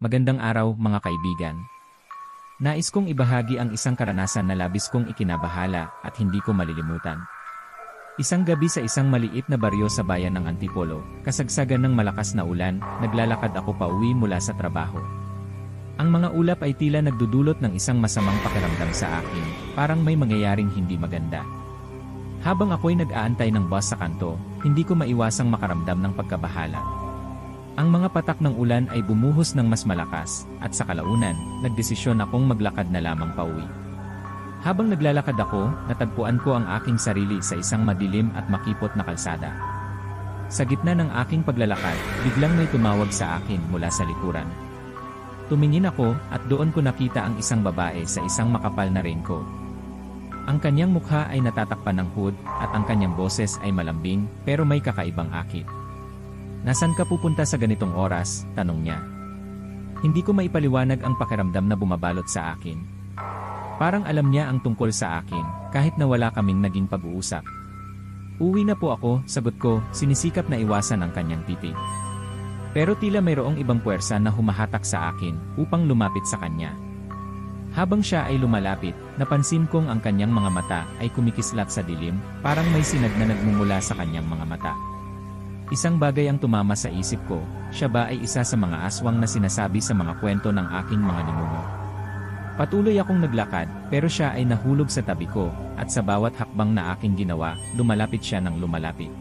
Magandang araw mga kaibigan. Nais kong ibahagi ang isang karanasan na labis kong ikinabahala at hindi ko malilimutan. Isang gabi sa isang maliit na baryo sa bayan ng Antipolo, kasagsagan ng malakas na ulan, naglalakad ako pa uwi mula sa trabaho. Ang mga ulap ay tila nagdudulot ng isang masamang pakiramdam sa akin, parang may mangyayaring hindi maganda. Habang ako'y nag-aantay ng bus sa kanto, hindi ko maiwasang makaramdam ng pagkabahala. Ang mga patak ng ulan ay bumuhos ng mas malakas, at sa kalaunan, nagdesisyon akong maglakad na lamang pauwi. Habang naglalakad ako, natagpuan ko ang aking sarili sa isang madilim at makipot na kalsada. Sa gitna ng aking paglalakad, biglang may tumawag sa akin mula sa likuran. Tumingin ako at doon ko nakita ang isang babae sa isang makapal na raincoat. Ang kanyang mukha ay natatakpan ng hood at ang kanyang boses ay malambing pero may kakaibang akit. Nasaan ka pupunta sa ganitong oras? Tanong niya. Hindi ko maipaliwanag ang pakiramdam na bumabalot sa akin. Parang alam niya ang tungkol sa akin, kahit na wala kaming naging pag-uusap. Uwi na po ako, sagot ko, sinisikap na iwasan ang kanyang titig. Pero tila mayroong ibang puwersa na humahatak sa akin upang lumapit sa kanya. Habang siya ay lumalapit, napansin kong ang kanyang mga mata ay kumikislat sa dilim, parang may sinag na nagmumula sa kanyang mga mata. Isang bagay ang tumama sa isip ko, siya ba ay isa sa mga aswang na sinasabi sa mga kwento ng aking mga ninuno. Patuloy akong naglakad, pero siya ay nahulog sa tabi ko, at sa bawat hakbang na aking ginawa, lumalapit siya ng lumalapit.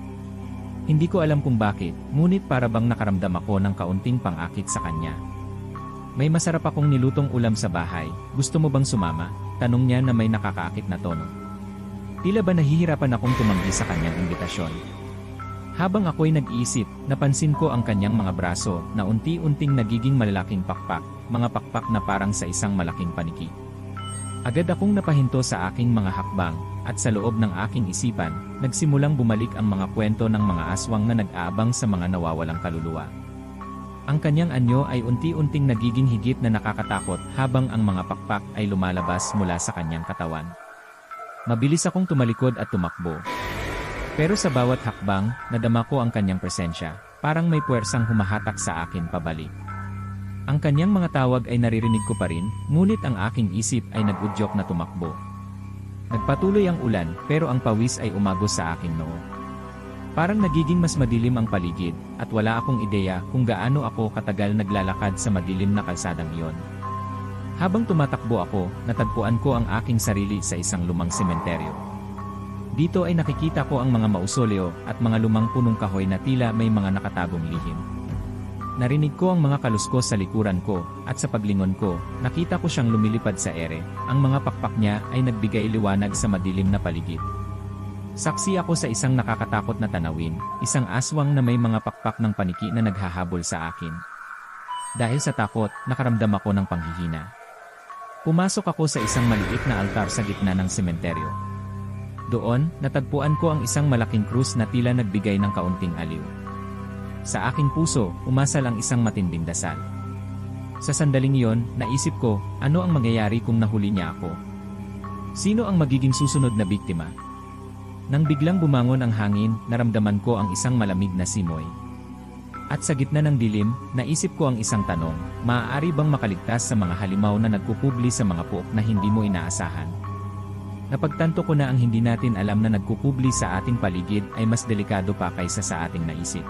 Hindi ko alam kung bakit, ngunit para bang nakaramdam ako ng kaunting pangakit sa kanya. May masarap akong nilutong ulam sa bahay, gusto mo bang sumama? Tanong niya na may nakakaakit na tono. Tila ba nahihirapan akong tumanggi sa kanyang imbitasyon? Habang ako'y nag-iisip, napansin ko ang kanyang mga braso na unti-unting nagiging malalaking pakpak, mga pakpak na parang sa isang malaking paniki. Agad akong napahinto sa aking mga hakbang, at sa loob ng aking isipan, nagsimulang bumalik ang mga kwento ng mga aswang na nag-aabang sa mga nawawalang kaluluwa. Ang kanyang anyo ay unti-unting nagiging higit na nakakatakot habang ang mga pakpak ay lumalabas mula sa kanyang katawan. Mabilis akong tumalikod at tumakbo, pero sa bawat hakbang, nadama ko ang kanyang presensya, parang may puwersang humahatak sa akin pabalik. Ang kanyang mga tawag ay naririnig ko pa rin, ngunit ang aking isip ay nagudyok na tumakbo. Nagpatuloy ang ulan, pero ang pawis ay umagos sa aking noo. Parang nagiging mas madilim ang paligid, at wala akong ideya kung gaano ako katagal naglalakad sa madilim na kalsadang iyon. Habang tumatakbo ako, natagpuan ko ang aking sarili sa isang lumang sementeryo. Dito ay nakikita ko ang mga mausoleo at mga lumang punong kahoy na tila may mga nakatagong lihim. Narinig ko ang mga kaluskos sa likuran ko, at sa paglingon ko, nakita ko siyang lumilipad sa ere, ang mga pakpak niya ay nagbigay liwanag sa madilim na paligid. Saksi ako sa isang nakakatakot na tanawin, isang aswang na may mga pakpak ng paniki na naghahabol sa akin. Dahil sa takot, nakaramdam ako ng panghihina. Pumasok ako sa isang maliit na altar sa gitna ng sementeryo. Doon, natagpuan ko ang isang malaking krus na tila nagbigay ng kaunting aliw. Sa aking puso, umasal ang isang matinding dasal. Sa sandaling iyon, naisip ko, ano ang mangyayari kung nahuli niya ako? Sino ang magiging susunod na biktima? Nang biglang bumangon ang hangin, naramdaman ko ang isang malamig na simoy. At sa gitna ng dilim, naisip ko ang isang tanong, maaari bang makaligtas sa mga halimaw na nagkukubli sa mga puok na hindi mo inaasahan? Napagtanto ko na ang hindi natin alam na nagkukubli sa ating paligid ay mas delikado pa kaysa sa ating naisip.